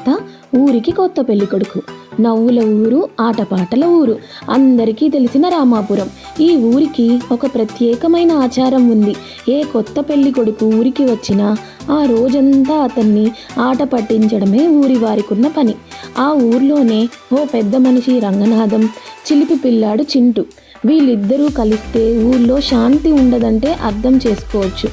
కథ ఊరికి కొత్త పెళ్ళి కొడుకు. నవ్వుల ఊరు ఆటపాటల ఊరు. అందరికీ తెలిసిన రామాపురం. ఈ ఊరికి ఒక ప్రత్యేకమైన ఆచారం ఉంది. ఏ కొత్త పెళ్ళి కొడుకు ఊరికి వచ్చినా ఆ రోజంతా అతన్ని ఆట పట్టించడమే ఊరి వారికున్న పని. ఆ ఊర్లోనే ఓ పెద్ద మనిషి రంగనాథం చిలిపి పిల్లాడు చింటు. వీళ్ళిద్దరూ కలిస్తే ఊర్లో శాంతి ఉండదంటే అర్థం చేసుకోవచ్చు.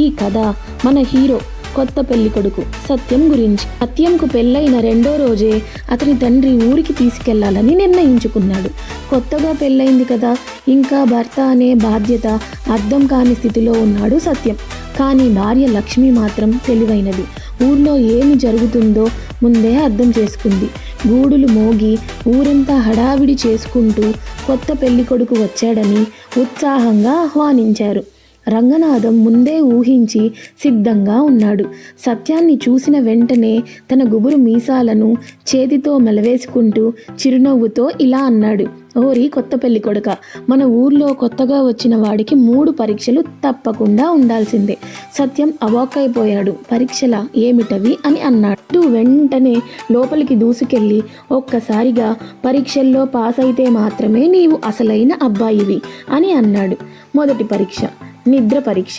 ఈ కథ మన హీరో కొత్త పెళ్ళి కొడుకు. సత్యం గురించి. సత్యంకు పెళ్ళైన రెండో రోజే అతని తండ్రి ఊరికి తీసుకెళ్ళాలని నిర్ణయించుకున్నాడు. కొత్తగా పెళ్ళైంది కదా. ఇంకా భర్త అనే బాధ్యత అర్థం కాని స్థితిలో ఉన్నాడు సత్యం. కానీ భార్య లక్ష్మి మాత్రం తెలివైనది. ఊర్లో ఏమి జరుగుతుందో ముందే అర్థం చేసుకుంది. గూడులు మోగి ఊరంతా హడావిడి చేసుకుంటూ కొత్త పెళ్ళి కొడుకు వచ్చాడని ఉత్సాహంగా ఆహ్వానించారు. రంగనాథం ముందే ఊహించి సిద్ధంగా ఉన్నాడు. సత్యాన్ని చూసిన వెంటనే తన గుబురు మీసాలను చేతితో మెలవేసుకుంటూ చిరునవ్వుతో ఇలా అన్నాడు. ఓరి కొత్త పెళ్ళి కొడుక మన ఊర్లో కొత్తగా వచ్చిన వాడికి మూడు పరీక్షలు తప్పకుండా ఉండాల్సిందే. సత్యం అవాక్కైపోయాడు. పరీక్షల ఏమిటవి అని అన్నాడు. వెంటనే లోపలికి దూసుకెళ్ళి ఒక్కసారిగా పరీక్షల్లో పాస్ అయితే మాత్రమే నీవు అసలైన అబ్బాయివి అని అన్నాడు. మొదటి పరీక్ష. నిద్ర పరీక్ష.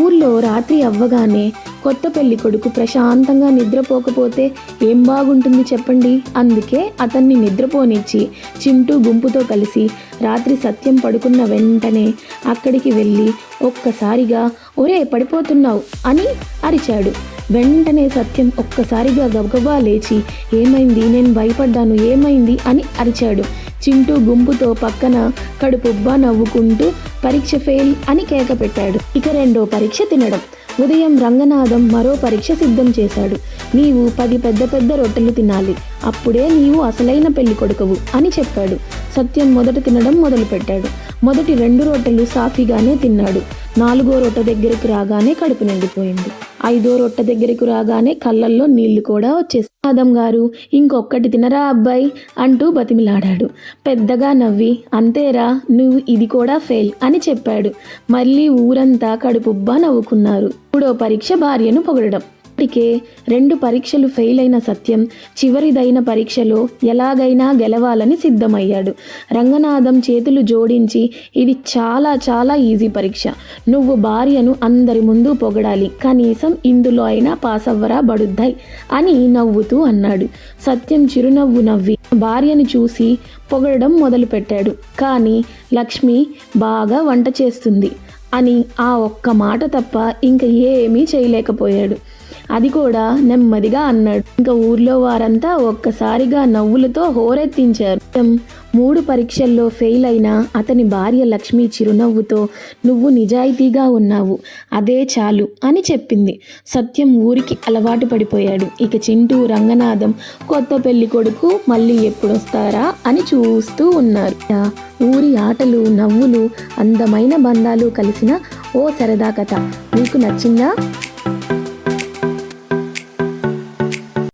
ఊర్లో రాత్రి అవ్వగానే కొత్త పెళ్ళి కొడుకు ప్రశాంతంగా నిద్రపోకపోతే ఏం బాగుంటుంది చెప్పండి? అందుకే అతన్ని నిద్రపోనిచ్చి చింటూ గుంపుతో కలిసి రాత్రి సత్యం పడుకున్న వెంటనే అక్కడికి వెళ్ళి ఒక్కసారిగా ఒరే పడిపోతున్నావు అని అరిచాడు. వెంటనే సత్యం ఒక్కసారిగా గబగబా లేచి ఏమైంది? నేను భయపడ్డాను. ఏమైంది? అని అరిచాడు. చింటూ గుంపుతో పక్కన కడుపుబ్బా నవ్వుకుంటూ పరీక్ష ఫెయిల్ అని కేక పెట్టాడు. ఇక రెండో పరీక్ష తినడం. ఉదయం రంగనాథం మరో పరీక్ష సిద్ధం చేశాడు. నీవు పది పెద్ద పెద్ద రొట్టెలు తినాలి. అప్పుడే నీవు అసలైన పెళ్ళి కొడుకవు అని చెప్పాడు. సత్యం మొదట తినడం మొదలుపెట్టాడు మొదటి రెండు రొట్టెలు సాఫీగానే తిన్నాడు. నాలుగో రొట్టె దగ్గరకు రాగానే కడుపు నిండిపోయింది. ఐదో రొట్టె దగ్గరకు రాగానే కళ్ళల్లో నీళ్ళు కూడా వచ్చేసాయి. పదం గారు ఇంకొక్కటి తినరా అబ్బాయి? అంటూ బతిమిలాడాడు. పెద్దగా నవ్వి అంతేరా నువ్వు ఇది కూడా ఫెయిల్ అని చెప్పాడు. మళ్ళీ ఊరంతా కడుపుబ్బా నవ్వుకున్నారు. ఇప్పుడో పరీక్ష భార్యను పొగడడం. ఇప్పటికే రెండు పరీక్షలు ఫెయిల్ అయిన సత్యం చివరిదైన పరీక్షలో ఎలాగైనా గెలవాలని సిద్ధమయ్యాడు. రంగనాథం చేతులు జోడించి ఇది చాలా చాలా ఈజీ పరీక్ష. నువ్వు భార్యను అందరి ముందు పొగడాలి. కనీసం ఇందులో అయినా పాస్ అవ్వరా బడుద్దాయి అని నవ్వుతూ అన్నాడు. సత్యం చిరునవ్వు నవ్వి భార్యను చూసి పొగడడం మొదలుపెట్టాడు. కానీ లక్ష్మి బాగా వంట చేస్తుంది అని ఆ ఒక్క మాట తప్ప ఇంక ఏమీ చేయలేకపోయాడు. అది కూడా నెమ్మదిగా అన్నాడు. ఇంకా ఊర్లో వారంతా ఒక్కసారిగా నవ్వులతో హోరెత్తించారు. మూడు పరీక్షల్లో ఫెయిల్ అయిన అతని భార్య లక్ష్మి చిరునవ్వుతో నువ్వు నిజాయితీగా ఉన్నావు అదే చాలు అని చెప్పింది. సత్యం ఊరికి అలవాటు పడిపోయాడు. ఇక చింటూ రంగనాథం కొత్త పెళ్ళి కొడుకు మళ్ళీ ఎప్పుడొస్తారా? అని చూస్తూ ఉన్నారు. ఊరి ఆటలు నవ్వులు అందమైన బంధాలు కలిసిన ఓ సరదా కథ. మీకు నచ్చిందా?